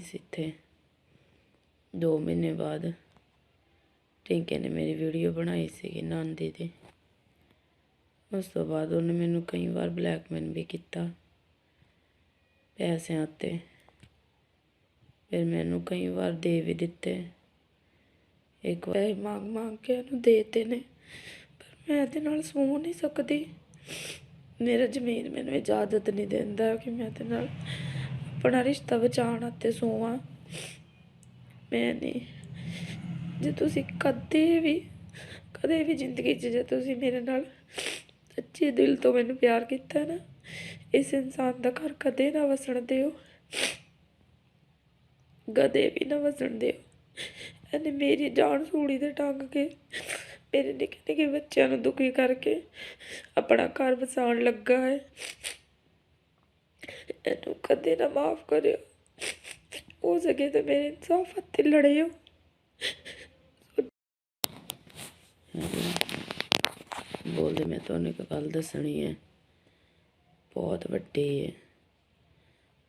ਸੀ ਇੱਥੇ। 2 ਮਹੀਨੇ ਬਾਅਦ ਟਿੰਕੇ ਨੇ ਮੇਰੀ ਵੀਡੀਓ ਬਣਾਈ ਸੀਗੀ ਨਾਂਦੀ ਦੀ। ਉਸ ਤੋਂ ਬਾਅਦ ਉਹਨੇ ਮੈਨੂੰ ਕਈ ਵਾਰ ਬਲੈਕਮੇਲ ਵੀ ਕੀਤਾ ਪੈਸਿਆਂ ਤੇ ਫਿਰ ਮੈਨੂੰ ਕਈ ਵਾਰ ਦੇ ਵੀ ਦਿੱਤੇ। ਇੱਕ ਵਾਰ ਮੰਗ ਮੰਗ ਕੇ ਉਹਨੂੰ ਦੇਤੇ ਨੇ, ਪਰ ਮੈਂ ਇਹਦੇ ਨਾਲ ਸੌ ਨਹੀਂ ਸਕਦੀ। ਮੇਰਾ ਜ਼ਮੀਰ ਮੈਨੂੰ ਇਜਾਜ਼ਤ ਨਹੀਂ ਦਿੰਦਾ ਕਿ ਮੈਂ ਇਹਦੇ ਨਾਲ ਆਪਣਾ ਰਿਸ਼ਤਾ ਬਚਾਉਣ ਅਤੇ ਸੋਵਾਂ। ਮੈਂ ਨਹੀਂ। ਜੇ ਤੁਸੀਂ ਕਦੇ ਵੀ ਕਦੇ ਵੀ ਜ਼ਿੰਦਗੀ 'ਚ ਜੇ ਤੁਸੀਂ ਮੇਰੇ ਨਾਲ ਸੱਚੇ ਦਿਲ ਤੋਂ ਮੈਨੂੰ ਪਿਆਰ ਕੀਤਾ ਨਾ, ਇਸ ਇਨਸਾਨ ਦਾ ਘਰ ਕਦੇ ਨਾ ਵਸਣ ਦਿਓ। ਕਦੇ ਵੀ ਨਾ ਵਸਣ ਦਿਓ। ਇਹਨੇ ਮੇਰੀ ਜਾਨ ਸੂੜੀ ਤੇ ਟੰਗ ਕੇ, ਮੇਰੇ ਨਿੱਕੇ ਨਿੱਕੇ ਬੱਚਿਆਂ ਨੂੰ ਦੁਖੀ ਕਰਕੇ ਆਪਣਾ ਘਰ ਵਸਾਉਣ ਲੱਗਾ ਹੈ। ਇਹਨੂੰ ਕਦੇ ਨਾ ਮਾਫ ਕਰਿਓ। ਹੋ ਸਕੇ ਤਾਂ ਮੇਰੇ ਇਨਸਾਫ ਹੱਥੇ ਲੜਿਓ। ਬੋਲਦੇ, ਮੈਂ ਤੁਹਾਨੂੰ ਇੱਕ ਗੱਲ ਦੱਸਣੀ ਹੈ। ਬਹੁਤ ਵੱਡੀ ਹੈ।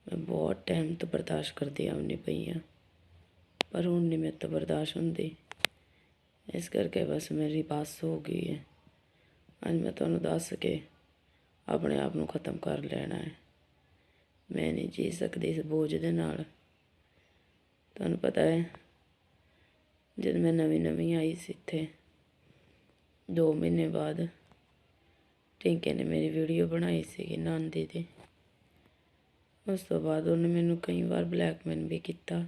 ਮੈਂ ਬਹੁਤ ਟਾਈਮ ਤੋਂ ਬਰਦਾਸ਼ਤ ਕਰਦੀ ਆਉਣੀ ਪਈ ਆ ਪਰ ਹੁਣ ਨਹੀਂ ਮੇਰੇ ਤੋਂ ਬਰਦਾਸ਼ਤ ਹੁੰਦੀ। ਇਸ ਕਰਕੇ ਬਸ ਮੇਰੀ ਬਸ ਹੋ ਗਈ ਹੈ। ਅੱਜ ਮੈਂ ਤੁਹਾਨੂੰ ਦੱਸ ਕੇ ਆਪਣੇ ਆਪ ਨੂੰ ਖਤਮ ਕਰ ਲੈਣਾ ਹੈ। ਮੈਂ ਨਹੀਂ ਜੀ ਸਕਦੀ ਇਸ ਬੋਝ ਦੇ ਨਾਲ। ਤੁਹਾਨੂੰ ਪਤਾ ਹੈ, ਜਦ ਮੈਂ ਨਵੀਂ ਨਵੀਂ ਆਈ ਸੀ ਇੱਥੇ 2 ਮਹੀਨੇ ਬਾਅਦ ਟਿੰਕੇ ਨੇ ਮੇਰੀ ਵੀਡੀਓ ਬਣਾਈ ਸੀਗੀ ਨਾਂਦੀ ਦੀ। ਉਸ ਤੋਂ ਬਾਅਦ ਉਹਨੇ ਮੈਨੂੰ ਕਈ ਵਾਰ ਬਲੈਕਮੇਲ ਵੀ ਕੀਤਾ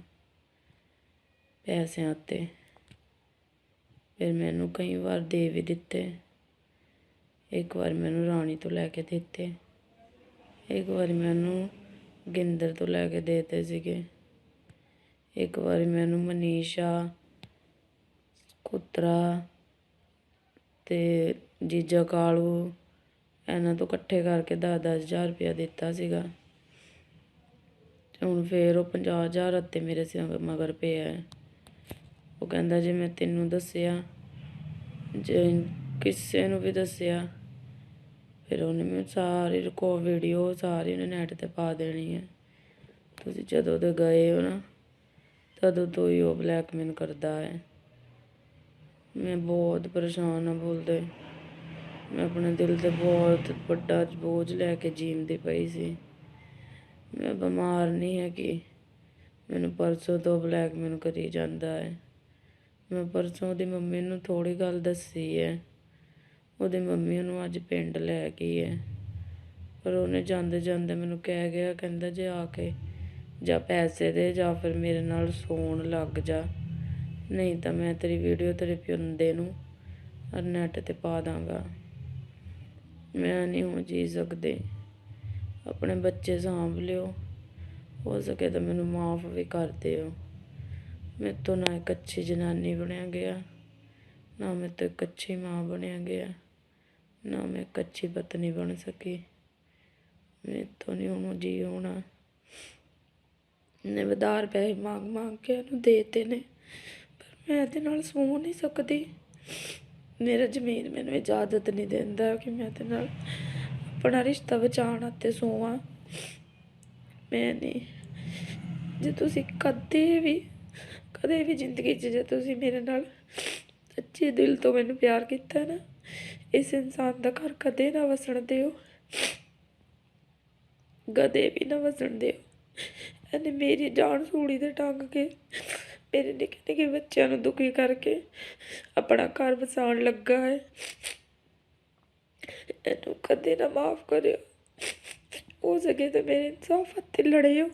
ਪੈਸਿਆਂ ਉੱਤੇ। ਫਿਰ ਮੈਨੂੰ ਕਈ ਵਾਰ ਦੇ ਵੀ ਦਿੱਤੇ। ਇੱਕ ਵਾਰ ਮੈਨੂੰ ਰਾਣੀ ਤੋਂ ਲੈ ਕੇ ਦਿੱਤੇ। ਇੱਕ ਵਾਰ ਮੈਨੂੰ ਗਿੰਦਰ ਤੋਂ ਲੈ ਕੇ ਦੇਤੇ ਸੀਗੇ। ਇੱਕ ਵਾਰੀ ਮੈਨੂੰ ਮਨੀਸ਼ਾ, ਕੁਤਰਾ ਤੇ ਜੀਜਾ ਕਾਲੂ ਇਹਨਾਂ ਤੋਂ ਇਕੱਠੇ ਕਰਕੇ ਦਸ ਦਸ ਹਜ਼ਾਰ ਰੁਪਇਆ ਦਿੱਤਾ ਸੀਗਾ। ਹੁਣ ਫੇਰ ਉਹ ਪੰਜਾਹ ਹਜ਼ਾਰ ਅਤੇ ਮੇਰੇ ਸਿਰ ਮਗਰ ਪਿਆ ਉਹ ਕਹਿੰਦਾ ਜੇ ਮੈਂ ਤੈਨੂੰ ਦੱਸਿਆ, ਜੇ ਕਿਸੇ ਨੂੰ ਵੀ ਦੱਸਿਆ ਫਿਰ ਉਹਨੇ ਮੈਨੂੰ ਸਾਰੀ ਰਿਕੋ ਵੀਡੀਓ ਸਾਰੀ ਉਹਨੇ ਨੈਟ ਤੇ ਪਾ ਦੇਣੀ ਹੈ ਤੁਸੀਂ ਜਦੋਂ ਦੇ ਗਏ ਹੋ ਨਾ, ਤਦੋਂ ਤੋਂ ਹੀ ਉਹ ਬਲੈਕਮੇਲ ਕਰਦਾ ਹੈ। ਮੈਂ ਬਹੁਤ ਪਰੇਸ਼ਾਨ ਹਾਂ ਬੋਲਦੇ। ਮੈਂ ਆਪਣੇ ਦਿਲ ਤੇ ਬਹੁਤ ਵੱਡਾ ਬੋਝ ਲੈ ਕੇ ਜੀਂਦੀ ਪਈ ਸੀ। ਮੈਂ ਬਿਮਾਰ ਨਹੀਂ ਹੈਗੀ। ਮੈਨੂੰ ਪਰਸੋਂ ਤੋਂ ਬਲੈਕਮੇਲ ਕਰੀ ਜਾਂਦਾ ਹੈ। ਮੈਂ ਪਰਸੋਂ ਦੀ ਮੰਮੀ ਨੂੰ ਥੋੜੀ ਗੱਲ ਦੱਸੀ ਹੈ। ਉਹਦੇ ਮੰਮੀ ਉਹਨੂੰ ਅੱਜ ਪਿੰਡ ਲੈ ਗਈ ਹੈ। ਪਰ ਉਹਨੇ ਜਾਂਦੇ ਜਾਂਦੇ ਮੈਨੂੰ ਕਹਿ ਗਿਆ, ਕਹਿੰਦਾ ਜੇ ਆ ਕੇ ਜਾਂ ਪੈਸੇ ਦੇ ਜਾਂ ਫਿਰ ਮੇਰੇ ਨਾਲ ਸੌਣ ਲੱਗ ਜਾ। ਨਹੀਂ ਤਾਂ ਮੈਂ ਤੇਰੀ ਵੀਡੀਓ ਤੇਰੇ ਪਿੰਦੇ ਨੂੰ ਨੈਟ ਤੇ ਪਾ ਦਾਂਗਾ। ਮੈਂ ਨਹੀਂ ਹੁਣ ਜੀ ਸਕਦੇ। ਆਪਣੇ ਬੱਚੇ ਸਾਂਭ ਲਿਓ। ਹੋ ਸਕੇ ਤਾਂ ਮੈਨੂੰ ਮਾਫ ਵੀ ਕਰ ਦਿਓ। ਮੇਰੇ ਤੋਂ ਨਾ ਇੱਕ ਅੱਛੀ ਜਨਾਨੀ ਬਣਿਆ ਗਿਆ, ਨਾ ਮੇਰੇ ਤੋਂ ਇੱਕ ਅੱਛੀ ਮਾਂ ਬਣਿਆ ਗਿਆ। ਨਾ ਮੈਂ ਇੱਕ ਅੱਛੀ ਪਤਨੀ ਬਣ ਸਕੀ। ਮੇਰੇ ਤੋਂ ਨਹੀਂ ਹੁਣ ਜੀ ਹੋਣਾ। ਨੇ ਵਧਾਰ ਪੈਸੇ ਮੰਗ ਮੰਗ ਕੇ ਉਹਨੂੰ ਦੇਤੇ ਨੇ। ਪਰ ਮੈਂ ਇਹਦੇ ਨਾਲ ਸੌਂ ਨਹੀਂ ਸਕਦੀ। ਮੇਰਾ ਜ਼ਮੀਨ ਮੈਨੂੰ ਇਜਾਜ਼ਤ ਨਹੀਂ ਦਿੰਦਾ ਕਿ ਮੈਂ ਇਹਦੇ ਨਾਲ ਆਪਣਾ ਰਿਸ਼ਤਾ ਬਚਾਉਣ ਅਤੇ ਸੋਵਾਂ। ਮੈਂ ਨਹੀਂ। ਜੇ ਤੁਸੀਂ ਕਦੇ ਵੀ ਕਦੇ ਵੀ ਜ਼ਿੰਦਗੀ 'ਚ ਜੇ ਤੁਸੀਂ ਮੇਰੇ ਨਾਲ ਸੱਚੇ ਦਿਲ ਤੋਂ ਮੈਨੂੰ ਪਿਆਰ ਕੀਤਾ ਨਾ ਇਸ ਇਨਸਾਨ ਦਾ ਘਰ ਕਦੇ ਨਾ ਵਸਣ ਦਿਓ। ਕਦੇ ਵੀ ਨਾ ਵਸਣ ਦਿਓ। ਇਹਨੇ ਮੇਰੀ ਜਾਨ ਸੂਲੀ ਤੇ ਟੰਗ ਕੇ, ਮੇਰੇ ਨਿੱਕੇ ਨਿੱਕੇ ਬੱਚਿਆਂ ਨੂੰ ਦੁਖੀ ਕਰਕੇ ਆਪਣਾ ਘਰ ਵਸਾਉਣ ਲੱਗਾ ਹੈ। ਇਹਨੂੰ ਕਦੇ ਨਾ ਮਾਫ ਕਰਿਓ। ਹੋ ਸਕੇ ਤਾਂ ਮੇਰੇ ਇਨਸਾਫ ਹੱਥੇ ਲੜਿਓ।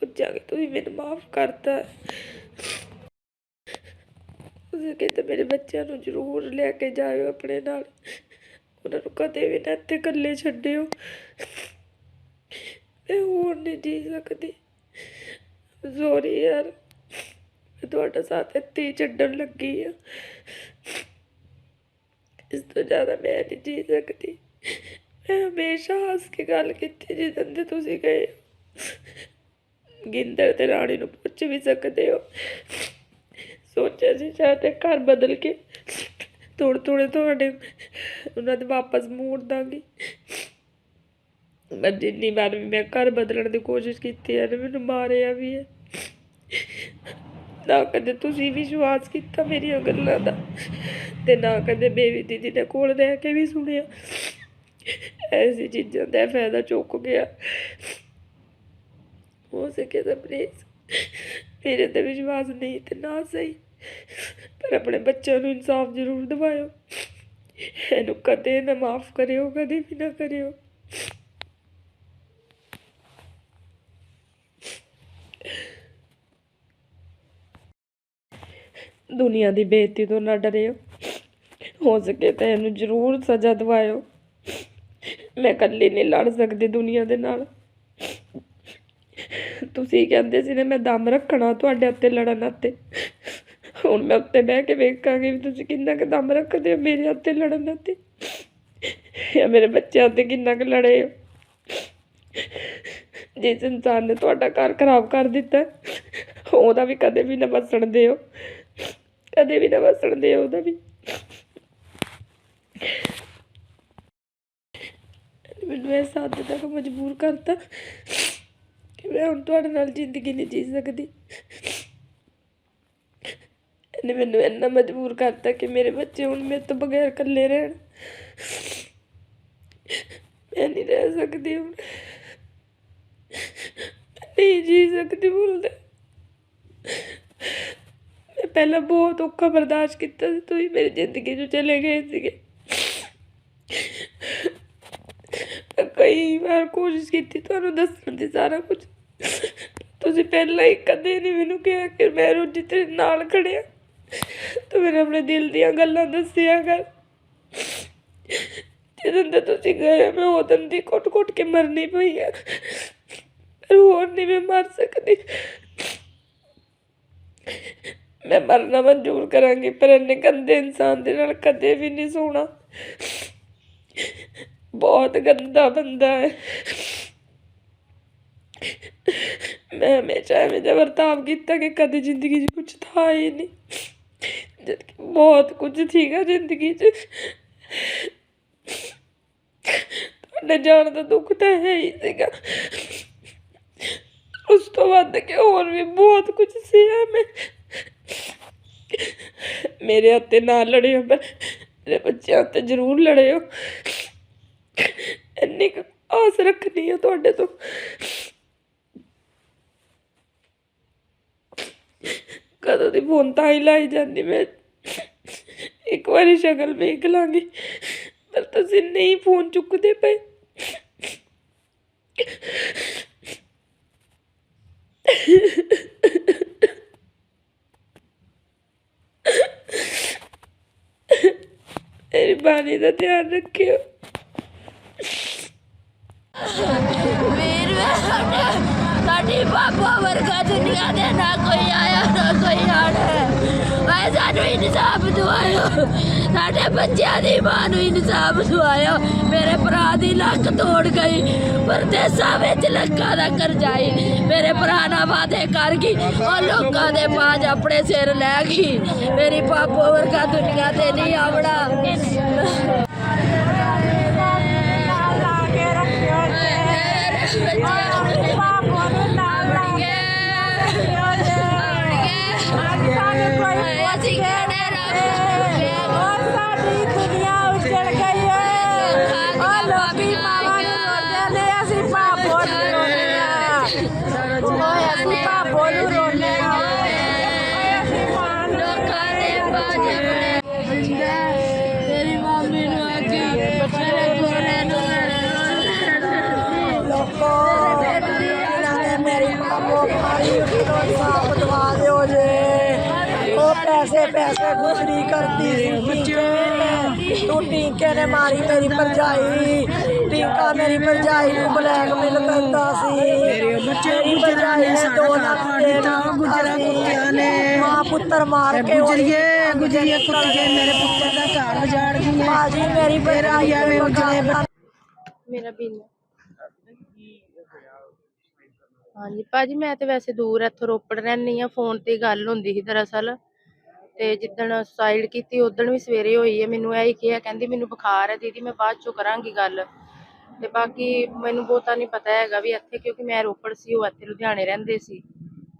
ਸੋਚਿਆ ਕਿ ਤੁਸੀਂ ਮੈਨੂੰ ਮਾਫ ਕਰਤਾ। ਸਕੇ ਤਾਂ ਮੇਰੇ ਬੱਚਿਆਂ ਨੂੰ ਜ਼ਰੂਰ ਲੈ ਕੇ ਜਾਇਓ ਆਪਣੇ ਨਾਲ। ਉਹਨਾਂ ਨੂੰ ਕਦੇ ਵੀ ਨਾ ਇੱਥੇ ਇਕੱਲੇ ਛੱਡਿਓ। ਮੈਂ ਹੋਰ ਨਹੀਂ ਜੀ ਸਕਦੀ। ਸੋਰੀ ਯਾਰ। ਮੈਂ ਤੁਹਾਡਾ ਸਾਥ ਇੱਥੇ ਹੀ ਛੱਡਣ ਲੱਗੀ ਆ ਇਸ ਤੋਂ ਜ਼ਿਆਦਾ ਮੈਂ ਨਹੀਂ ਜੀ ਸਕਦੀ। ਮੈਂ ਹਮੇਸ਼ਾ ਹੱਸ ਕੇ ਗੱਲ ਕੀਤੀ ਜਿੱਦਾਂ ਦੇ ਤੁਸੀਂ ਗਏ ਗਿੰਦਰ ਤੇ ਰਾਣੀ ਨੂੰ ਪੁੱਛ ਵੀ ਸਕਦੇ ਹੋ। ਸੋਚਿਆ ਸੀ ਸ਼ਾਇਦ ਇਹ ਘਰ ਬਦਲ ਕੇ ਥੋੜੇ ਥੋੜ੍ਹੇ ਤੁਹਾਡੇ, ਉਹਨਾਂ ਦੇ ਵਾਪਸ ਮੋੜ ਦਾਂਗੀ। ਮੈਂ ਜਿੰਨੀ ਵਾਰ ਵੀ ਮੈਂ ਘਰ ਬਦਲਣ ਦੀ ਕੋਸ਼ਿਸ਼ ਕੀਤੀ ਹੈ ਇਹਨੇ ਮੈਨੂੰ ਮਾਰਿਆ ਵੀ ਹੈ। ਨਾ ਕਦੇ ਤੁਸੀਂ ਵਿਸ਼ਵਾਸ ਕੀਤਾ ਮੇਰੀਆਂ ਗੱਲਾਂ ਦਾ ਤੇ ਨਾ ਕਦੇ ਬੇਬੀ ਦੀਦੀ ਦੇ ਕੋਲ ਰਹਿ ਕੇ ਵੀ ਸੁਣਿਆ। ਐਸੀ ਚੀਜ਼ਾਂ ਦਾ ਫਾਇਦਾ ਚੁੱਕ ਗਿਆ। ਹੋ ਸਕੇ ਤਾਂ ਪਲੀਜ਼ ਮੇਰੇ ਤੇ ਵਿਸ਼ਵਾਸ ਨਹੀਂ ਤੇ ਨਾ ਸਹੀ। ਪਰ ਆਪਣੇ ਬੱਚਿਆਂ ਨੂੰ ਇਨਸਾਫ ਜ਼ਰੂਰ ਦਿਵਾਇਓ। ਇਹਨੂੰ ਕਦੇ ਨਾ ਮਾਫ ਕਰਿਓ, ਕਦੇ ਵੀ ਨਾ ਕਰਿਓ। ਦੁਨੀਆ ਦੀ ਬੇਇੱਜ਼ਤੀ ਤੋਂ ਨਾ ਡਰਿਓ। ਹੋ ਸਕੇ ਤਾਂ ਇਹਨੂੰ ਜ਼ਰੂਰ ਸਜ਼ਾ ਦਿਵਾਇਓ। ਮੈਂ ਇਕੱਲੀ ਨਹੀਂ ਲੜ ਸਕਦੀ ਦੁਨੀਆ ਦੇ ਨਾਲ। ਤੁਸੀਂ ਕਹਿੰਦੇ ਸੀ ਨਾ, ਮੈਂ ਦਮ ਰੱਖਣਾ ਤੁਹਾਡੇ ਉੱਤੇ ਲੜਨ ਉੱਤੇ ਹੁਣ ਮੈਂ ਉੱਤੇ ਬਹਿ ਕੇ ਵੇਖਾਂਗੀ ਵੀ ਤੁਸੀਂ ਕਿੰਨਾ ਕੁ ਦਮ ਰੱਖਦੇ ਹੋ ਮੇਰੇ ਉੱਤੇ ਲੜਨ ਉੱਤੇ ਜਾਂ ਮੇਰੇ ਬੱਚਿਆਂ ਉੱਤੇ ਕਿੰਨਾ ਕੁ ਲੜੇ ਹੋ। ਜਿਸ ਇਨਸਾਨ ਨੇ ਤੁਹਾਡਾ ਘਰ ਖਰਾਬ ਕਰ ਦਿੱਤਾ, ਉਹਦਾ ਵੀ ਕਦੇ ਵੀ ਨਾ ਵਸਣ ਦਿਓ। ਕਦੇ ਵੀ ਨਾ ਵਸਣ ਦਿਓ ਉਹਦਾ ਵੀ। ਮੈਨੂੰ ਇਸ ਹੱਦ ਤੱਕ ਮਜਬੂਰ ਕਰਤਾ ਕਿ ਮੈਂ ਹੁਣ ਤੁਹਾਡੇ ਨਾਲ ਜ਼ਿੰਦਗੀ ਨਹੀਂ ਜੀ ਸਕਦੀ। ਇਹਨੇ ਮੈਨੂੰ ਇੰਨਾ ਮਜਬੂਰ ਕਰਤਾ ਕਿ ਮੇਰੇ ਬੱਚੇ ਹੁਣ ਮੇਰੇ ਤੋਂ ਬਗੈਰ ਇਕੱਲੇ ਰਹਿਣ। ਮੈਂ ਨਹੀਂ ਰਹਿ ਸਕਦੀ ਹੁਣ। ਨਹੀਂ ਜੀ ਸਕਦੀ ਬੋਲਦੇ ਮੈਂ ਪਹਿਲਾਂ ਬਹੁਤ ਔਖਾ ਬਰਦਾਸ਼ਤ ਕੀਤਾ ਸੀ ਤੁਸੀਂ ਮੇਰੀ ਜ਼ਿੰਦਗੀ 'ਚੋਂ ਚਲੇ ਗਏ ਸੀਗੇ। ਕਈ ਵਾਰ ਕੋਸ਼ਿਸ਼ ਕੀਤੀ ਤੁਹਾਨੂੰ ਦੱਸਣ ਦੀ ਸਾਰਾ ਕੁਝ ਤੁਸੀਂ ਪਹਿਲਾਂ ਹੀ ਕਦੇ ਨਹੀਂ ਮੈਨੂੰ ਕਿਹਾ ਕਿ ਮੈਂ ਰੋਜੀ ਤੇਰੇ ਨਾਲ ਖੜਿਆ। ਤੂੰ ਮੈਨੂੰ ਆਪਣੇ ਦਿਲ ਦੀਆਂ ਗੱਲਾਂ ਦੱਸਿਆ ਕਰ। ਜਦੋਂ ਦਾ ਤੁਸੀਂ ਗਏ ਮੈਂ ਉਦੋਂ ਦੀ ਕੁੱਟ-ਕੁੱਟ ਕੇ ਮਰਨੀ ਪਈ ਆ। ਪਰ ਹੋਰ ਨਹੀਂ ਮੈਂ ਮਰ ਸਕਦੀ। ਮੈਂ ਮਰਨਾ ਮਨਜ਼ੂਰ ਕਰਾਂਗੀ, ਪਰ ਇੰਨੇ ਗੰਦੇ ਇਨਸਾਨ ਦੇ ਨਾਲ ਕਦੇ ਵੀ ਨਹੀਂ ਸੋਣਾ। ਬਹੁਤ ਗੰਦਾ ਬੰਦਾ ਹੈ। ਮੈਂ ਹਮੇਸ਼ਾ ਐਵੇਂ ਦਾ ਵਰਤਾਵ ਕੀਤਾ ਕਿ ਕਦੇ ਜ਼ਿੰਦਗੀ 'ਚ ਕੁਝ ਥਾ ਹੀ ਨਹੀਂ। ਬਹੁਤ ਕੁਝ ਸੀਗਾ ਜ਼ਿੰਦਗੀ 'ਚ। ਤੁਹਾਡੇ ਜਾਣ ਦਾ ਦੁੱਖ ਤਾਂ ਹੈ ਹੀ ਸੀਗਾ। ਉਸ ਤੋਂ ਵੱਧ ਕੇ ਹੋਰ ਵੀ ਬਹੁਤ ਕੁਝ ਸੀ ਮੈਂ। ਮੇਰੇ ਹੱਥੇ ਨਾ ਲੜਿਓ, ਪਰ ਮੇਰੇ ਬੱਚਿਆਂ ਤੇ ਜ਼ਰੂਰ ਲੜਿਓ। ਇੰਨੀ ਕੁ ਆਸ ਰੱਖਣੀ ਆ ਤੁਹਾਡੇ ਤੋਂ। ਕਦੋਂ ਦੀ ਫੋਨ ਤਾਂ ਹੀ ਲਾਈ ਜਾਂਦੀ ਮੈਂ। ਇੱਕ ਵਾਰੀ ਸ਼ਕਲ ਵੇਖ ਲਾਂਗੀ। ਪਰ ਤੁਸੀਂ ਨਹੀਂ ਫੋਨ ਚੁੱਕਦੇ ਪਏ। ਮੇਰੀ ਬਾਣੀ ਦਾ ਧਿਆਨ ਰੱਖਿਓ। ਵੀਰ ਵੇ ਸਾਡਾ ਬਾਬਾ ਵਰਗਾ ਦੁਨੀਆ ਦੇ ਨਾ ਕੋਈ ਆਇਆ ਸਾਨੂੰ ਇਨਸਾਫ ਦਵਾਇਓ। ਸਾਡੇ ਬੱਚਿਆਂ ਦੀ ਮਾਂ ਨੂੰ ਇਨਸਾਫ ਦਵਾਇਓ। ਮੇਰੇ ਭਰਾ ਦੀ ਲੱਕ ਤੋੜ ਗਈ। ਪਰਦੇਸਾਂ ਵਿੱਚ ਲੱਖਾਂ ਦਾ ਕਰਜ਼ਾਈ ਮੇਰੇ ਭਰਾ ਨਾਲ ਵਾਦੇ ਕਰ ਗਈ। ਉਹ ਲੋਕਾਂ ਦੇ ਬਾਜ ਆਪਣੇ ਸਿਰ ਲੈ ਗਈ। ਮੇਰੀ ਪਾਪੋ ਵਰਗਾ ਦੁਨੀਆ ਤੇ ਨਹੀਂ ਆਵੜਾ ਮੇਰੀ ਮਾਮੋ ਖਾਈ ਉਠੋ ਸਾਪ ਦਵਾ ਦਿਓ ਜੇ ਉਹ ਪੈਸੇ ਪੈਸੇ ਗੁਜ਼ਰੀ ਕਰਦੀ ਸੀ ਟੀਕੇ ਤੂੰ ਟੀਕੇ ਨੇ ਮਾਰੀ ਮੇਰੀ ਭਰਜਾਈ ਟੀਕਾ ਮੇਰੀ ਭਰਜਾਈ ਨੂੰ ਬਲੈਕਮੇਲ ਕਰਦਾ ਸੀ ਮੇਰੇ ਬੱਚੇ ਭਰਜਾਈ ਨੇ ਦੋ ਲੱਖ ਦਿੱਤਾ ਗੁਜਰਾ ਕੁੱਤਿਆਂ ਨੇ ਮਾਂ ਪੁੱਤਰ ਮਾਰ ਕੇ ਗੁਜਰੀਏ ਗੁਜਰੀਏ ਕੁੱਤੇ ਮੇਰੇ ਪੁੱਤਰ ਦਾ ਘਰ ਉਜਾੜ ਗਈ ਬਾਜੀ ਮੇਰੀ ਭਰਜਾਈ ਐਵੇਂ ਉਜੜੇ ਮੇਰਾ ਬਿੱਲ ਹਾਂਜੀ, ਭਾਜੀ ਮੈਂ ਤੇ ਵੈਸੇ ਦੂਰ ਇੱਥੋਂ ਰੋਪੜ ਰਹਿੰਦੀ ਆ ਫੋਨ ਤੇ ਗੱਲ ਹੁੰਦੀ ਸੀ ਦਰਅਸਲ। ਤੇ ਜਿੱਦਣ ਸੁਸਾਈਡ ਕੀਤੀ ਉਦਣ ਵੀ ਸਵੇਰੇ ਹੋਈ ਹੈ, ਮੈਨੂੰ ਇਹ ਹੀ ਕਿਹਾ, ਕਹਿੰਦੀ ਮੈਨੂੰ ਬੁਖਾਰ ਹੈ ਦੀਦੀ, ਮੈਂ ਬਾਅਦ ਚੋਂ ਕਰਾਂਗੀ ਗੱਲ। ਤੇ ਬਾਕੀ ਮੈਨੂੰ ਬਹੁਤਾ ਨਹੀਂ ਪਤਾ ਹੈਗਾ ਵੀ ਇੱਥੇ, ਕਿਉਂਕਿ ਮੈਂ ਰੋਪੜ ਸੀ, ਉਹ ਇੱਥੇ ਲੁਧਿਆਣੇ ਰਹਿੰਦੇ ਸੀ।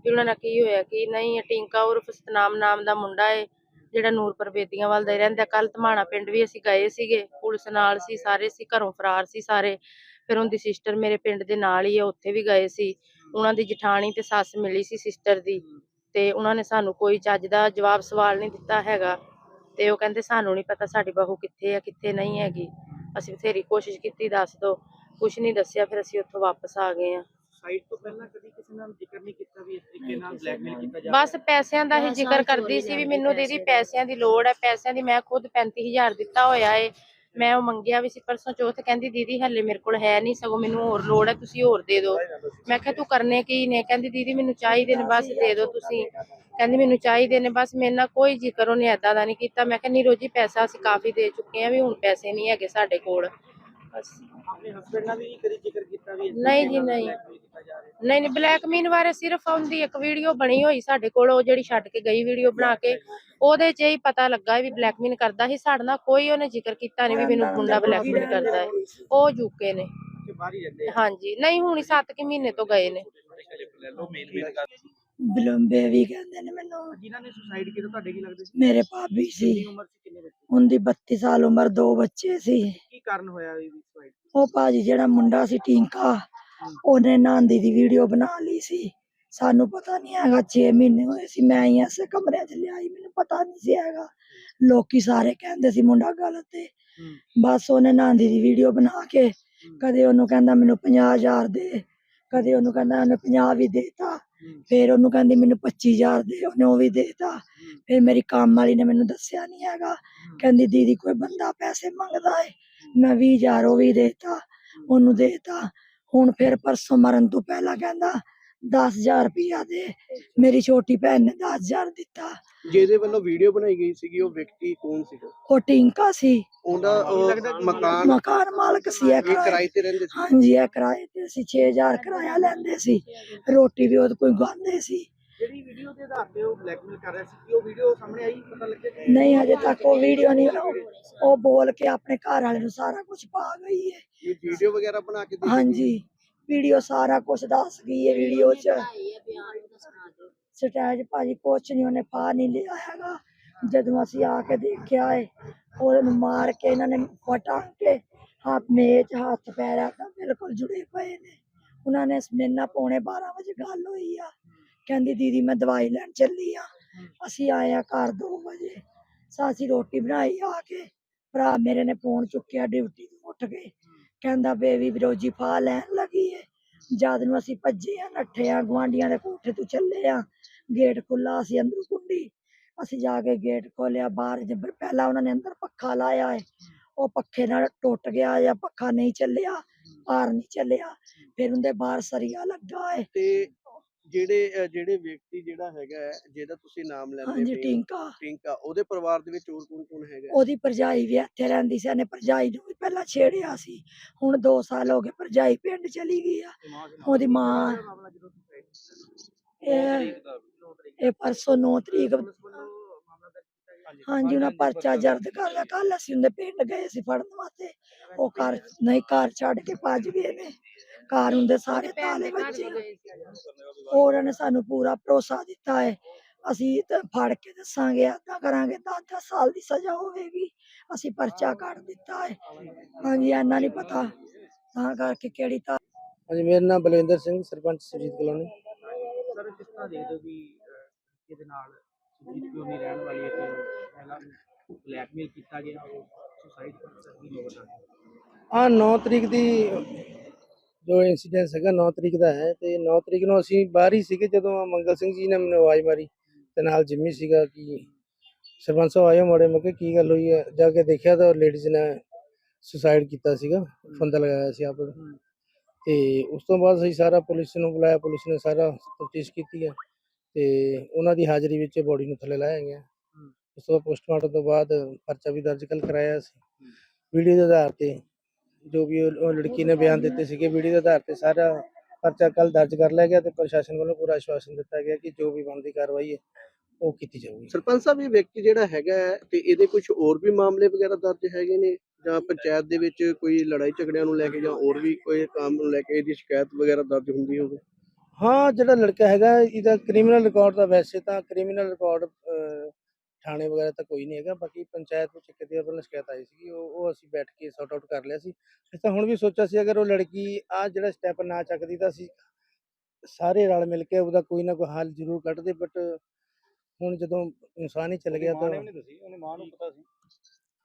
ਵੀ ਉਹਨਾਂ ਨਾਲ ਕੀ ਹੋਇਆ, ਕਿ ਨਹੀਂ, ਇਹ ਟਿੰਕਾ ਉਰਫ ਸਤਨਾਮ ਨਾਮ ਦਾ ਮੁੰਡਾ ਏ, ਜਿਹੜਾ ਨੂਰਪੁਰ ਬੇਦੀਆਂ ਵੱਲ ਦਾ ਹੀ ਰਹਿੰਦਾ। ਕੱਲ ਧਮਾਣਾ ਪਿੰਡ ਵੀ ਅਸੀਂ ਗਏ ਸੀਗੇ, ਪੁਲਿਸ ਨਾਲ ਸੀ, ਸਾਰੇ ਸੀ, ਘਰੋਂ ਫਰਾਰ ਸੀ ਸਾਰੇ। ਫਿਰ ਉਹਦੀ ਸਿਸਟਰ ਮੇਰੇ ਪਿੰਡ ਦੇ ਨਾਲ ਹੀ ਆ, ਉੱਥੇ ਵੀ ਗਏ ਸੀ। ਉਹਨਾਂ ਦੀ ਜਠਾਣੀ ਤੇ ਸੱਸ ਮਿਲੀ ਸੀ ਸਿਸਟਰ ਦੀ ਤੇ ਉਹਨਾਂ ਨੇ ਸਾਨੂੰ ਕੋਈ ਚੱਜ ਦਾ ਜਵਾਬ ਸਵਾਲ ਨਹੀਂ ਦਿੱਤਾ ਹੈਗਾ ਤੇ ਉਹ ਕਹਿੰਦੇ ਸਾਨੂੰ ਨਹੀਂ ਪਤਾ ਸਾਡੀ ਬਹੂ ਕਿੱਥੇ ਆ ਕਿੱਥੇ ਨਹੀਂ ਹੈਗੀ। ਅਸੀਂ ਬਥੇਰੀ ਕੋਸ਼ਿਸ਼ ਕੀਤੀ ਦੱਸ ਦੋ। ਕੁਛ ਨਹੀਂ ਦੱਸਿਆ ਫਿਰ ਅਸੀਂ ਉੱਥੋਂ ਵਾਪਸ ਆ ਗਏ ਆ। ਸਾਈਟ ਤੋਂ ਪਹਿਲਾਂ ਕਦੀ ਕਿਸੇ ਨਾਲ ਜ਼ਿਕਰ ਨਹੀਂ ਕੀਤਾ ਵੀ ਇਸ ਤਰੀਕੇ ਨਾਲ ਬਲੈਕਮੇਲ ਕੀਤਾ ਜਾ ਬਸ ਪੈਸਿਆਂ ਦਾ ਹੀ ਜ਼ਿਕਰ ਕਰਦੀ ਸੀ ਵੀ ਮੈਨੂੰ ਦੀਦੀ ਪੈਸਿਆਂ ਦੀ ਲੋੜ ਹੈ ਪੈਸਿਆਂ ਦੀ ਮੈਂ ਖੁਦ 35000 ਦਿੱਤਾ ਹੋਇਆ ਏ। ਮੈਂ ਉਹ ਮੰਗਿਆ ਵੀ ਸੀ ਪਰਸੋਂ ਚੌਥ ਕਹਿੰਦੀ, ਦੀਦੀ ਹੱਲੇ ਮੇਰੇ ਕੋਲ ਹੈ ਨਹੀਂ, ਸਗੋਂ ਮੈਨੂੰ ਹੋਰ ਲੋੜ ਹੈ, ਤੁਸੀਂ ਹੋਰ ਦੇ ਦਿਓ। ਮੈਂ ਕਿਹਾ, ਤੂੰ ਕਰਨੇ ਕੀ ਨੇ? ਕਹਿੰਦੀ, ਦੀਦੀ, ਮੈਨੂੰ ਚਾਹੀਦੇ ਨੇ, ਬਸ ਦੇ ਦਿਓ ਤੁਸੀਂ। ਕਹਿੰਦੀ, ਮੈਨੂੰ ਚਾਹੀਦੇ ਨੇ, ਬਸ ਮੇਰੇ ਨਾਲ ਕੋਈ ਜ਼ਿਕਰ ਉਹਨੇ ਏਦਾਂ ਦਾ ਨਹੀਂ ਕੀਤਾ। ਮੈਂ ਕਿਹਾ ਨਹੀਂ ਰੋਜੀ ਪੈਸਾ ਅਸੀਂ ਕਾਫੀ ਦੇ ਚੁੱਕੇ ਆ ਵੀ ਹੁਣ ਪੈਸੇ ਨਹੀਂ ਹੈਗੇ ਸਾਡੇ ਕੋਲ। ਬਸ ਆਪਣੇ ਹਸਬੰਡ ਨਾਲ ਵੀ ਕਦੀ ਜ਼ਿਕਰ ਕੀਤਾ ਵੀ ਇਸ ਨਹੀਂ ਤਰੀਕੇ ਜੀ, ਨਾਲ ਨਹੀਂ। blackmail ਕੀਤਾ ਜਾ ਰਿਹਾ? ਨਹੀਂ ਨਹੀਂ ਬਲੈਕਮੇਲ ਬਾਰੇ ਸਿਰਫ ਉਹਦੀ ਇੱਕ ਵੀਡੀਓ ਬਣੀ ਹੋਈ ਸਾਡੇ ਕੋਲ ਉਹ ਜਿਹੜੀ ਛੱਡ ਕੇ ਗਈ ਵੀਡੀਓ ਬਣਾ ਕੇ ਉਹਦੇ 'ਚ ਹੀ ਪਤਾ ਲੱਗਾ ਵੀ ਬਲੈਕਮੇਲ ਕਰਦਾ ਸੀ। ਸਾਡੇ ਨਾਲ ਕੋਈ ਉਹਨੇ ਜ਼ਿਕਰ ਕੀਤਾ ਨਹੀਂ ਵੀ ਮੈਨੂੰ ਮੁੰਡਾ ਬਲੈਕਮੇਲ ਕਰਦਾ ਹੈ। ਉਹ ਜੁਕੇ ਨੇ। ਕਿ ਬਾਹਰ ਹੀ ਰਹਿੰਦੇ ਆ। ਹਾਂਜੀ। ਨਹੀਂ ਹੁਣ 7 ਕਿ ਮਹੀਨੇ ਤੋਂ ਗਏ ਨੇ। ਬਲੰਬੇ ਵੀ ਕਹਿੰਦੇ ਨੇ ਮੈਨੂੰ। ਜਿਨ੍ਹਾਂ ਨੇ ਸੁਸਾਈਡ ਕੀਤਾ ਤੁਹਾਡੇ ਕੀ ਲੱਗਦੇ ਸੀ? ਮੇਰੇ ਭਾਬੀ ਸੀ। ਕਿੰਨੀ ਉਮਰ ਸੀ ਕਿੰਨੇ ਬੱਚੇ? ਉਹਦੀ 32 ਸਾਲ ਉਮਰ ਦੋ ਬੱਚੇ ਸੀ। ਕੀ ਕਾਰਨ ਹੋਇਆ ਇਹ ਸੁਸਾਈਡ ਉਹ ਭਾਜੀ ਜਿਹੜਾ ਮੁੰਡਾ ਸੀ ਟਿੰਕਾ ਉਹਨੇ ਨਾਂਦੀ ਦੀ ਵੀਡੀਓ ਬਣਾ ਲਈ ਸੀ। ਸਾਨੂੰ ਪਤਾ ਨਹੀਂ ਹੈਗਾ 6 ਮਹੀਨੇ ਹੋਏ ਸੀ। ਮੈਂ ਹੀ ਐਸੇ ਕਮਰੇ 'ਚ ਲਿਆਈ ਮੈਨੂੰ ਪਤਾ ਨਹੀਂ ਸੀ ਹੈਗਾ। ਲੋਕੀ ਸਾਰੇ ਕਹਿੰਦੇ ਸੀ ਮੁੰਡਾ ਗਲਤ ਹੈ। ਬਸ ਉਹਨੇ ਨਾਂਦੀ ਦੀ ਵੀਡੀਓ ਬਣਾ ਕੇ ਕਦੇ ਉਹਨੂੰ ਕਹਿੰਦਾ ਮੈਨੂੰ 50000 ਦੇ ਕਦੇ ਉਹਨੂੰ ਕਹਿੰਦਾ ਉਹਨੇ 50 ਵੀ ਦੇਤਾ। ਫਿਰ ਉਹਨੂੰ ਕਹਿੰਦੀ ਮੈਨੂੰ 25000 ਦੇ ਉਹਨੇ ਉਹ ਵੀ ਦੇਤਾ। ਫਿਰ ਮੇਰੀ ਕੰਮ ਵਾਲੀ ਨੇ ਮੈਨੂੰ ਦੱਸਿਆ ਨਹੀਂ ਹੈਗਾ। ਕਹਿੰਦੀ ਦੀਦੀ ਕੋਈ ਬੰਦਾ ਪੈਸੇ ਮੰਗਦਾ ਹੈ। ਮੈਂ 20000 ਉਹ ਵੀ ਦੇਤਾ ਉਹਨੂੰ ਦੇਤਾ। ਹੁਣ ਫਿਰ ਪਰਸੋਂ ਮਰਨ ਤੋਂ ਪਹਿਲਾਂ ਕਹਿੰਦਾ 10000 ਰੁਪਇਆ ਦੇ। ਮੇਰੀ ਛੋਟੀ ਭੈਣ ਨੇ 10000 ਦਿੱਤਾ। ਜਿਹਦੇ ਵੱਲੋਂ ਵੀਡੀਓ ਬਣਾਈ ਗਈ ਸੀਗੀ ਉਹ ਵਿਅਕਤੀ ਕੌਣ ਸੀਗਾ? ਉਹ ਟਿੰਕਾ ਸੀ। ਉਹਦਾ ਉਹ ਮਕਾਨ ਮਕਾਨ ਮਾਲਕ ਸੀ ਇਹ ਇਹ ਕਿਰਾਏ ਕਿਰਾਏ ਤੇ ਰਹਿੰਦੇ ਸੀ। ਹਾਂਜੀ ਇਹ ਕਿਰਾਏ ਤੇ ਅਸੀਂ 6000 ਕਿਰਾਇਆ ਲੈਂਦੇ ਸੀ। ਰੋਟੀ ਵੀ ਉਹਦੇ ਕੋਈ ਗਾਉਂਦੇ ਸੀ। ਜਿਹੜੀ ਵੀਡੀਓ ਦੇ ਆਧਾਰ ਤੇ ਉਹ ਬਲੈਕਮੇਲ ਕਰ ਰਿਹਾ ਸੀ ਕਿ ਉਹ ਵੀਡੀਓ ਸਾਹਮਣੇ ਆਈ? ਪਤਾ ਲੱਗਿਆ ਕਿ ਨਹੀਂ ਹਜੇ ਤੱਕ ਉਹ ਵੀਡੀਓ ਨਹੀਂ ਉਹ ਬੋਲ ਕੇ ਆਪਣੇ ਘਰ ਵਾਲੇ ਨੂੰ ਸਾਰਾ ਕੁਝ ਪਾ ਗਈ ਹੈ ਇਹ ਵੀਡੀਓ ਵਗੈਰਾ ਬਣਾ ਕੇ ਦੇ ਹਾਂਜੀ। ਵੀਡੀਓ ਸਾਰਾ ਕੁਝ ਦੱਸ ਗਈ ਹੈ ਵੀਡੀਓ 'ਚ। ਸਟੈਜ ਭਾਜੀ ਕੁਛ ਨਹੀਂ ਉਹਨੇ ਪਾ ਨਹੀਂ ਲਿਆ ਹੈਗਾ। ਜਦੋਂ ਅਸੀਂ ਆ ਕੇ ਦੇਖਿਆ ਏ ਉਹਨੂੰ ਮਾਰ ਕੇ ਇਹਨਾਂ ਨੇ ਫਟਾ ਕੇ ਹੱਥ ਮੇਚ ਹੱਥ ਪੈਰਾਂ ਤਾਂ ਬਿਲਕੁਲ ਜੁੜੇ ਪਏ ਨੇ। ਉਹਨਾਂ ਨੇ ਨਾਲ ਪੌਣੇ 12 ਵਜੇ ਗੱਲ ਹੋਈ ਆ। ਕਹਿੰਦੀ ਦੀਦੀ ਮੈਂ ਦਵਾਈ ਲੈਣ ਚੱਲੀ ਆ। ਅਸੀਂ ਆਏ ਆ ਘਰ 2 ਵਜੇ। ਸਾਸੀ ਰੋਟੀ ਬਣਾਈ ਆ ਕੇ। ਭਰਾ ਮੇਰੇ ਨੇ ਫੋਨ ਚੁੱਕਿਆ ਡਿਊਟੀ ਤੋਂ ਉੱਠ ਕੇ ਕਹਿੰਦਾ ਬੇਬੀ ਵਿਰੋਜੀ ਫਾ ਲੈਣ ਜਦ ਨੂੰ ਅਸੀਂ ਭੱਜੇ ਆ ਨੱਠੇ ਆ ਗੁਆਂਢੀਆਂ ਦੇ ਕੋਠੇ ਤੋਂ ਚੱਲੇ ਆ ਗੇਟ ਖੁੱਲਾ ਅਸੀਂ ਅੰਦਰ ਕੁੰਡੀ। ਅਸੀਂ ਜਾ ਕੇ ਗੇਟ ਖੋਲਿਆ ਬਾਹਰ ਜਬਰ ਪਹਿਲਾਂ ਉਹਨਾਂ ਨੇ ਅੰਦਰ ਪੱਖਾ ਲਾਇਆ ਹੈ, ਉਹ ਪੱਖੇ ਨਾਲ ਟੁੱਟ ਗਿਆ ਜਾਂ ਪੱਖਾ ਨਹੀਂ ਚੱਲਿਆ ਬਾਹਰ ਨਹੀਂ ਚੱਲਿਆ, ਫਿਰ ਉਹਦੇ ਬਾਹਰ ਸਰੀਆ ਲੱਗਾ ਏ ਤੇ ਜਿਹੜੇ ਜਿਹੜੇ ਵਿਅਕਤੀ ਜਿਹੜਾ ਹੈਗਾ ਹੈ, ਜਿਹਦਾ ਤੁਸੀਂ ਨਾਮ ਲੈਂਦੇ ਹਾਂਜੀ ਪਏ ਹੋ, ਟਿੰਕਾ। ਟਿੰਕਾ ਉਹਦੇ ਪਰਿਵਾਰ ਦੇ ਵਿੱਚ ਹੋਰ ਕੌਣ ਕੌਣ ਹੈਗਾ ਹੈ? ਉਹਦੀ ਭਰਜਾਈ ਵੀ ਇੱਥੇ ਰਹਿੰਦੀ ਸੀ ਇਹਨੇ ਭਰਜਾਈ ਨੂੰ ਵੀ ਪਹਿਲਾਂ ਛੇੜਿਆ ਸੀ। ਹੁਣ 2 ਸਾਲ ਹੋ ਗਏ ਭਰਜਾਈ ਪਿੰਡ ਚਲੀ ਗਈ ਆ। ਉਹਦੀ ਮਾਂ ਇਹ ਇਹ ਪਰਸੋਂ 9 ਤਰੀਕ ਹਾਂਜੀ। ਉਹਨਾਂ ਪਰਚਾ ਦਰਜ ਕਰ ਲਿਆ। ਕੱਲ ਅਸੀਂ ਉਹਦੇ ਪਿੰਡ ਗਏ ਸੀ ਫੜਨ ਵਾਸਤੇ। ਉਹ ਘਰ ਨਹੀਂ ਘਰ ਛੱਡ ਕੇ ਭੱਜ ਗਏ ਨੇ। ਘਰ ਹੁੰਦੇ ਸਾਰੇ ਤਾਲੇ ਵੱਜੇ। ਉਹਨਾਂ ਨੇ ਸਾਨੂੰ ਪੂਰਾ ਭਰੋਸਾ ਦਿੱਤਾ ਹੈ। ਅਸੀਂ ਤਾਂ ਫੜ ਕੇ ਦੱਸਾਂਗੇ ਏਦਾਂ ਕਰਾਂਗੇ 10 ਸਾਲ ਦੀ ਸਜ਼ਾ ਹੋਵੇਗੀ। ਅਸੀਂ ਪਰਚਾ ਕੱਢ ਦਿੱਤਾ ਹੈ। ਹਾਂਜੀ ਇੰਨਾ ਨਹੀਂ ਪਤਾ। ਤਾਂ ਕਰਕੇ ਕਿਹੜੀ ਤਾਂ ਹਾਂਜੀ ਮੇਰਾ ਨਾਮ ਬਲਵਿੰਦਰ ਸਿੰਘ ਸਰਪੰਚ ਸੁਰਜੀਤ ਕਲੋਨੀ। ਸਰ ਕਿਸ ਤਰ੍ਹਾਂ ਦੇਖਦੇ ਹੋ ਵੀ ਇਹਦੇ ਨਾਲ ਸੁਜੀਤ ਕਲੋਨੀ ਰਹਿਣ ਵਾਲੀ ਇੱਕ ਪਹਿਲਾਂ ਬਲੈਕਮੇਲ ਕੀਤਾ ਗਿਆ ਉਹ ਸੁਸਾਈਡ ਕਰ ਸਕਦੀ ਲੋਕ ਹਾਂ 9 ਤਰੀਕ ਦੀ ਜੋ ਇਨਸੀਡੈਂਟ ਹੈਗਾ 9 ਤਰੀਕ ਦਾ ਹੈ ਤੇ 9 ਤਰੀਕ ਨੂੰ ਅਸੀਂ ਬਾਹਰ ਹੀ ਸੀਗੇ ਜਦੋਂ ਮੰਗਲ ਸਿੰਘ ਜੀ ਨੇ ਮੈਨੂੰ ਆਵਾਜ਼ ਮਾਰੀ ਤੇ ਨਾਲ ਜਿੰਮੀ ਸੀਗਾ ਕਿ ਸਰਪੰਚ ਸਾਹਿਬ ਆਇਓ ਮੋੜੇ ਮੈਂ ਕੀ ਗੱਲ ਹੋਈ ਹੈ? ਜਾ ਕੇ ਦੇਖਿਆ ਤਾਂ ਲੇਡੀਜ਼ ਨੇ ਸੁਸਾਈਡ ਕੀਤਾ ਸੀਗਾ ਫੰਦਾ ਲਗਾਇਆ ਸੀ ਆਪ ਤੇ ਉਸ ਤੋਂ ਬਾਅਦ ਅਸੀਂ ਸਾਰਾ ਪੁਲਿਸ ਨੂੰ ਬੁਲਾਇਆ ਪੁਲਿਸ ਨੇ ਸਾਰਾ ਤਫਤੀਸ਼ ਕੀਤੀ ਹੈ ਤੇ ਉਹਨਾਂ ਦੀ ਹਾਜ਼ਰੀ ਵਿੱਚ ਬੋਡੀ ਨੂੰ ਥੱਲੇ ਲਾਇਆ ਗਿਆ। ਉਸ ਤੋਂ ਪੋਸਟਮਾਰਟਮ ਤੋਂ ਬਾਅਦ ਪਰਚਾ ਵੀ ਦਰਜ ਕਰਾਇਆ ਸੀ। ਵੀਡੀਓ ਦੇ ਆਧਾਰ ਤੇ ਜੋ ਵੀ ਉਹ ਉਹ ਲੜਕੀ ਨੇ ਬਿਆਨ ਦਿੱਤੇ ਸੀਗੇ ਵੀਡੀਓ ਦੇ ਆਧਾਰ ਤੇ ਸਾਰਾ ਪਰਚਾ ਕੱਲ ਦਰਜ ਕਰ ਲਿਆ ਗਿਆ ਤੇ ਪ੍ਰਸ਼ਾਸਨ ਵੱਲੋਂ ਪੂਰਾ ਆਸ਼ਵਾਸਨ ਦਿੱਤਾ ਗਿਆ ਕਿ ਜੋ ਵੀ ਬਣਦੀ ਕਾਰਵਾਈ ਹੈ ਉਹ ਕੀਤੀ ਜਾਊਗੀ। ਸਰਪੰਚ ਸਾਹਿਬ ਇਹ ਵਿਅਕਤੀ ਜਿਹੜਾ ਹੈਗਾ ਹੈ, ਤੇ ਇਹਦੇ ਕੁਝ ਹੋਰ ਵੀ ਮਾਮਲੇ ਵਗੈਰਾ ਦਰਜ ਹੈਗੇ ਨੇ? ਜਾਂ ਪੰਚਾਇਤ ਦੇ ਵਿੱਚ ਕੋਈ ਲੜਾਈ ਝਗੜਿਆਂ ਨੂੰ ਲੈ ਕੇ ਜਾਂ ਹੋਰ ਵੀ ਕੋਈ ਕੰਮ ਨੂੰ ਲੈ ਕੇ ਇਹਦੀ ਸ਼ਿਕਾਇਤ ਵਗੈਰਾ ਦਰਜ ਹੁੰਦੀ ਹੋਵੇ? ਹਾਂ ਜਿਹੜਾ ਲੜਕਾ ਹੈਗਾ ਇਹਦਾ ਕ੍ਰਿਮੀਨਲ ਰਿਕਾਰਡ ਤਾਂ ਵੈਸੇ ਤਾਂ ਕ੍ਰਿਮੀਨਲ ਰਿਕਾਰਡ ਥਾਣੇ ਵਗੈਰਾ ਤਾਂ ਕੋਈ ਨਹੀਂ ਹੈਗਾ ਬਾਕੀ ਪੰਚਾਇਤ ਵਿੱਚ ਕਿਤੇ ਵੱਲੋਂ ਸ਼ਿਕਾਇਤ ਆਈ ਸੀ ਉਹ ਉਹ ਅਸੀਂ ਬੈਠ ਕੇ ਸੌਟ ਆਊਟ ਕਰ ਲਿਆ ਸੀ। ਅਸੀਂ ਤਾਂ ਹੁਣ ਵੀ ਸੋਚਿਆ ਸੀ ਅਗਰ ਉਹ ਲੜਕੀ ਆ ਜਿਹੜਾ ਸਟੈਪ ਨਾ ਚੱਕਦੀ ਤਾਂ ਅਸੀਂ ਸਾਰੇ ਰਲ ਮਿਲ ਕੇ ਉਹਦਾ ਕੋਈ ਨਾ ਕੋਈ ਹੱਲ ਜ਼ਰੂਰ ਕੱਢਦੇ ਬਟ ਹੁਣ ਜਦੋਂ ਇਨਸਾਨ ਹੀ ਚਲ ਗਿਆ ਤਾਂ ਉਹਨੇ ਮਾਂ ਨੂੰ ਪਤਾ ਸੀ।